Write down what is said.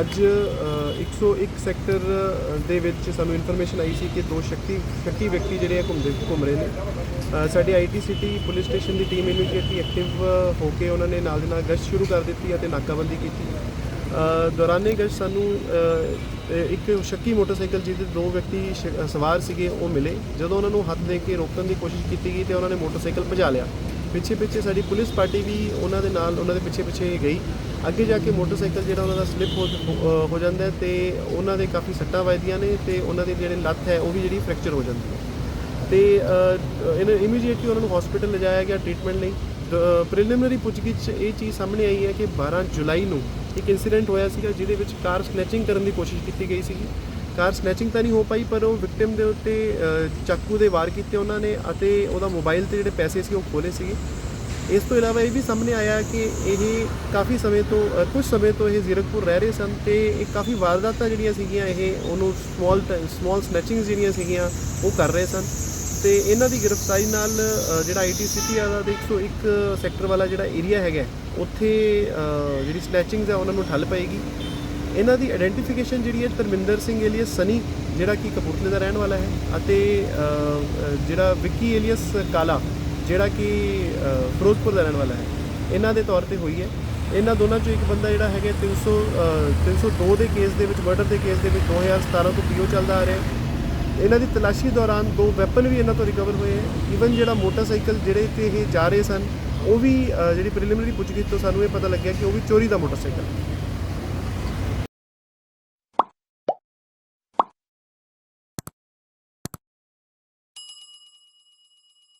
ਅੱਜ ਅ, 101 ਸੈਕਟਰ ਦੇ ਵਿੱਚ ਸਾਨੂੰ ਇਨਫੋਰਮੇਸ਼ਨ ਆਈ ਸੀ ਕਿ ਦੋ ਸ਼ੱਕੀ ਸ਼ੱਕੀ ਵਿਅਕਤੀ ਜਿਹੜੇ ਆ ਘੁੰਮਦੇ ਘੁੰਮ ਰਹੇ ਨੇ। ਸਾਡੇ ਸਾਡੀ ਆਈਟੀ ਸਿਟੀ ਪੁਲਿਸ ਸਟੇਸ਼ਨ ਦੀ ਟੀਮ ਇਮੀਡੀਏਟਲੀ ਐਕਟਿਵ ਹੋ ਕੇ ਉਹਨਾਂ ਨੇ ਨਾਲ ਦੇ ਨਾਲ ਗਸ਼ਤ ਸ਼ੁਰੂ ਕਰ ਦਿੱਤੀ ਅਤੇ ਨਾਕਾਬੰਦੀ ਕੀਤੀ। ਦੌਰਾਨੇ ਗਸ਼ਤ ਸਾਨੂੰ ਇੱਕ ਸ਼ੱਕੀ ਮੋਟਰਸਾਈਕਲ ਜਿਹਦੇ ਦੋ ਵਿਅਕਤੀ ਸ਼- ਸਵਾਰ ਸੀਗੇ ਉਹ ਮਿਲੇ। ਜਦੋਂ ਉਹਨਾਂ ਨੂੰ ਹੱਥ ਦੇ ਕੇ ਰੋਕਣ ਦੀ ਕੋਸ਼ਿਸ਼ ਕੀਤੀ ਗਈ ਤੇ ਉਹਨਾਂ ਨੇ ਮੋਟਰਸਾਈਕਲ ਭਜਾ ਲਿਆ। ਪਿੱਛੇ ਪਿੱਛੇ ਸਾਡੀ ਪੁਲਿਸ ਪਾਰਟੀ ਵੀ ਉਹਨਾਂ ਦੇ ਨਾਲ ਉਹਨਾਂ ਦੇ ਪਿੱਛੇ ਪਿੱਛੇ ਗਈ। ਅੱਗੇ ਜਾ ਕੇ ਮੋਟਰਸਾਈਕਲ ਜਿਹੜਾ ਉਹਨਾਂ ਦਾ ਸਲਿੱਪ ਹੋ ਹੋ- ਹੋ ਜਾਂਦਾ ਹੈ ਤੇ ਉਹਨਾਂ ਦੇ ਕਾਫੀ ਸੱਟਾਂ ਵੱਜਦੀਆਂ ਨੇ ਤੇ ਉਹਨਾਂ ਦੇ ਜਿਹੜੇ ਲੱਤ ਹੈ ਉਹ ਵੀ ਜਿਹੜੀ ਫ੍ਰੈਕਚਰ ਹੋ ਜਾਂਦੀ ਹੈ। ਤੇ ਇਹਨਾਂ ਇਮੀਡੀਏਟਲੀ ਉਹਨਾਂ ਨੂੰ ਹਸਪੀਟਲ ਲਿਜਾਇਆ ਗਿਆ ਟ੍ਰੀਟਮੈਂਟ ਲਈ। ਪ੍ਰੀਲਿਮਿਨਰੀ ਪੁੱਛਗਿੱਛ ਇਹ ਚੀਜ਼ ਸਾਹਮਣੇ ਆਈ ਹੈ ਕਿ 12 ਜੁਲਾਈ ਨੂੰ ਇੱਕ ਇਨਸੀਡੈਂਟ ਹੋਇਆ ਸੀਗਾ ਜਿਹਦੇ ਵਿੱਚ ਕਾਰ ਸਨੈਚਿੰਗ ਕਰਨ ਦੀ ਕੋਸ਼ਿਸ਼ ਕੀਤੀ ਗਈ ਸੀਗੀ। ਕਾਰ ਸਨੈਚਿੰਗ ਤਾਂ ਨਹੀਂ ਹੋ ਪਾਈ, ਪਰ ਉਹ ਵਿਕਟਿਮ ਦੇ ਉੱਤੇ ਚਾਕੂ ਦੇ ਵਾਰ ਕੀਤੇ ਉਹਨਾਂ ਨੇ ਅਤੇ ਉਹਦਾ ਮੋਬਾਈਲ ਤੇ ਜਿਹੜੇ ਪੈਸੇ ਸੀ ਉਹ ਖੋਲੇ ਸੀਗੇ। ਇਸ ਤੋਂ ਇਲਾਵਾ ਇਹ ਵੀ ਸਾਹਮਣੇ ਆਇਆ ਕਿ ਇਹ ਕਾਫੀ ਸਮੇਂ ਤੋਂ ਅ, ਕੁਝ ਸਮੇਂ ਤੋਂ ਇਹ ਜ਼ੀਰਕਪੁਰ ਰਹਿ ਰਹੇ ਸਨ ਤੇ ਇਹ ਕਾਫੀ ਵਾਰਦਾਤਾਂ ਜਿਹੜੀਆਂ ਸੀਗੀਆਂ ਇਹ ਉਹਨੂੰ ਸਮਾਲ ਸਮਾਲ ਸਨੈਚਿੰਗਸ ਜਿਹੜੀਆਂ ਸੀਗੀਆਂ ਉਹ ਕਰ ਰਹੇ ਸਨ। ਤੇ ਇਹਨਾਂ ਦੀ ਗ੍ਰਿਫਤਾਰੀ ਨਾਲ ਜਿਹੜਾ ਆਈਟੀ ਸਿਟੀ ਵਾਲਾ ਦੇ 101 ਸੈਕਟਰ ਵਾਲਾ ਜਿਹੜਾ ਏਰੀਆ ਹੈਗਾ ਉੱਥੇ ਜਿਹੜੀ ਸਨੈਚਿੰਗਸ ਆ ਉਹਨਾਂ ਨੂੰ ਠੱਲ ਪਏਗੀ। ਇਹਨਾਂ ਦੀ ਆਇਡੈਂਟੀਫਿਕੇਸ਼ਨ ਜਿਹੜੀ ਹੈ ਧਰਮਿੰਦਰ ਸਿੰਘ ਏਲੀਅਸ ਸਨੀ ਜਿਹੜਾ ਕਿ ਕਪੂਰਥਲੇ ਦਾ ਰਹਿਣ ਵਾਲਾ ਹੈ ਅਤੇ ਜਿਹੜਾ ਵਿੱਕੀ ਏਲੀਅਸ ਕਾਲਾ ਜਿਹੜਾ ਕਿ ਫਿਰੋਜ਼ਪੁਰ ਦਾ ਰਹਿਣ ਵਾਲਾ ਹੈ ਇਹਨਾਂ ਦੇ ਤੌਰ ਤੇ ਹੋਈ ਹੈ। ਇਹਨਾਂ ਦੋਨਾਂ ਚੋਂ ਇੱਕ ਬੰਦਾ ਜਿਹੜਾ ਹੈਗਾ 300 ਅ, 302 ਦੇ ਕੇਸ ਦੇ ਵਿੱਚ ਮਰਡਰ ਦੇ ਕੇਸ ਦੇ ਵਿੱਚ 2017 ਤੋਂ ਪੀਓ ਚੱਲਦਾ ਆ ਰਿਹਾ। ਇਹਨਾਂ ਦੀ ਤਲਾਸ਼ੀ ਦੌਰਾਨ ਦੋ ਵੈਪਨ ਵੀ ਇਹਨਾਂ ਤੋਂ ਰਿਕਵਰ ਹੋਏ ਹੈ। ਈਵਨ ਜਿਹੜਾ ਮੋਟਰਸਾਈਕਲ ਜਿਹੜੇ ਤੇ ਇਹ ਜਾ ਰਹੇ ਸਨ ਉਹ ਵੀ ਅ, ਜਿਹੜੀ ਪ੍ਰੀਲਿਮਿਨਰੀ ਪੁੱਛਗਿੱਛ ਤੋਂ ਸਾਨੂੰ ਇਹ ਪਤਾ ਲੱਗਿਆ ਕਿ ਉਹ ਵੀ ਚੋਰੀ ਦਾ ਮੋਟਰਸਾਈਕਲ